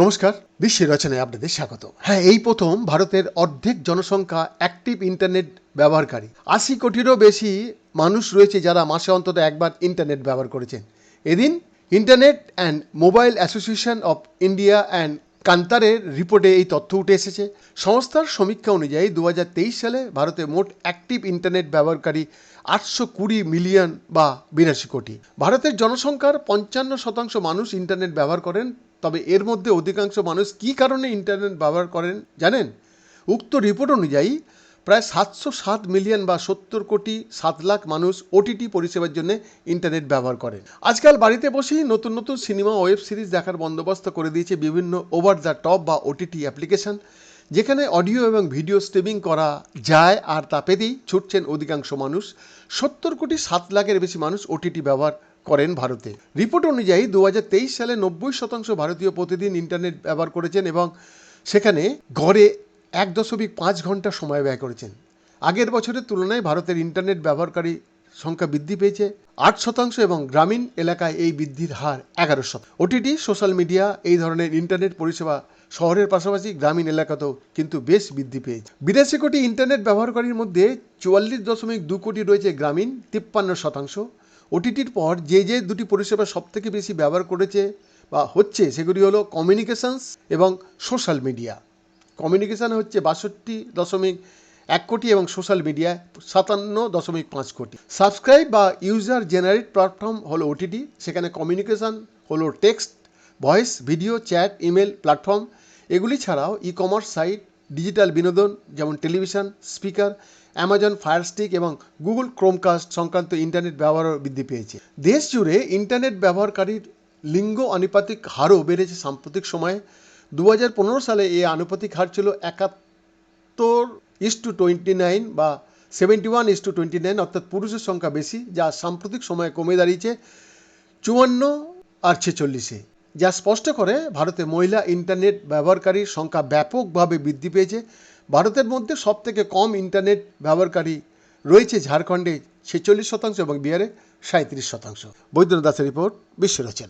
নমস্কার, বিশ্বের রচনায় আপনাদের স্বাগত হ্যাঁ এই প্রথম ভারতের অর্ধেক জনসংখ্যা অ্যাক্টিভ ইন্টারনেট ব্যবহারকারী। আশি কোটিরও বেশি মানুষ রয়েছে যারা মাসে অন্তত একবার ইন্টারনেট ব্যবহার করেছেন। এদিন internet and mobile association of India and কান্তারের রিপোর্টে এই তথ্য উঠে এসেছে। সংস্থার সমীক্ষা অনুযায়ী দু হাজার তেইশ সালে ভারতে মোট অ্যাক্টিভ ইন্টারনেট ব্যবহারকারী আটশো কুড়ি মিলিয়ন বা বিরাশি কোটি। ভারতের জনসংখ্যার পঞ্চান্ন শতাংশ মানুষ ইন্টারনেট ব্যবহার করেন, তবে এর মধ্যে অধিকাংশ মানুষ কি কারণে ইন্টারনেট ব্যবহার করেন জানেন? উক্ত রিপোর্ট অনুযায়ী প্রায় সাতশো সাত মিলিয়ন বা সত্তর কোটি সাত লাখ মানুষ ওটিটি পরিষেবার জন্য ইন্টারনেট ব্যবহার করেন আজকাল বাড়িতে বসেই নতুন নতুন সিনেমা, ওয়েব সিরিজ দেখার বন্দোবস্ত করে দিয়েছে বিভিন্ন ওভার দ্য টপ বা ওটিটি অ্যাপ্লিকেশন যেখানে অডিও এবং ভিডিও স্ট্রিমিং করা যায় আর তা পেতেই ছুটছেন অধিকাংশ মানুষ। সত্তর কোটি সাত লাখের বেশি মানুষ ওটিটি ব্যবহার করেন ভারতে। রিপোর্ট অনুযায়ী দু হাজার তেইশ সালে নব্বই শতাংশ ভারতীয় প্রতিদিন ইন্টারনেট ব্যবহার করেছেন এবং সেখানে গড়ে এক দশমিক পাঁচ ঘণ্টা সময় ব্যয় করেছেন। আগের বছরের তুলনায় ভারতের ইন্টারনেট ব্যবহারকারী সংখ্যা বৃদ্ধি পেয়েছে আট শতাংশ এবং গ্রামীণ এলাকায় এই বৃদ্ধির হার এগারো শতাংশ। ওটিটি, সোশ্যাল মিডিয়া এই ধরনের ইন্টারনেট পরিষেবা শহরের পাশাপাশি গ্রামীণ এলাকাতেও কিন্তু বেশ বৃদ্ধি পেয়েছে। বিরাশি কোটি ইন্টারনেট ব্যবহারকারীর মধ্যে চুয়াল্লিশ দশমিক দু কোটি রয়েছে গ্রামীণ, তিপ্পান্ন শতাংশ। ওটিটির পর যে যে দুটি পরিষেবা সবথেকে বেশি ব্যবহার করেছে বা হচ্ছে সেগুলি হলো কমিউনিকেশনস এবং সোশ্যাল মিডিয়া। কমিউনিকেশন হচ্ছে বাষট্টি দশমিক এক কোটি এবং সোশ্যাল মিডিয়ায় সাতান্ন দশমিক পাঁচ কোটি। সাবস্ক্রাইব বা ইউজার জেনারেট প্ল্যাটফর্ম হলো ওটিটি সেখানে কমিউনিকেশন হলো text, voice, video, chat, email, platform. এগুলি ছাড়াও ই কমার্স সাইট, ডিজিটাল বিনোদন যেমন television, speaker, Amazon fire stick এবং গুগল ক্রোমকাস্ট সংক্রান্ত ইন্টারনেট ব্যবহারও বৃদ্ধি পেয়েছে। দেশ জুড়ে ইন্টারনেট ব্যবহারকারীর লিঙ্গ আনুপাতিক হারও বেড়েছে সাম্প্রতিক সময়ে। দু হাজার পনেরো সালে এই আনুপাতিক হার ছিল একাত্তর ইস টু টোয়েন্টি নাইন বা seventy one is to twenty nine, অর্থাৎ পুরুষের সংখ্যা বেশি, যা সাম্প্রতিক সময়ে কমে দাঁড়িয়েছে চুয়ান্ন আর ছেচল্লিশে। যা স্পষ্ট করে ভারতে মহিলা ইন্টারনেট ব্যবহারকারীর সংখ্যা ব্যাপকভাবে বৃদ্ধি পেয়েছে। ভারতের মধ্যে সবথেকে কম ইন্টারনেট ব্যবহারকারী রয়েছে ঝাড়খণ্ডে ছেচল্লিশ শতাংশ এবং বিহারে সাঁত্রিশ শতাংশ। বৈদ্যনাথ দাসের রিপোর্ট, বিশ্ব রচনা।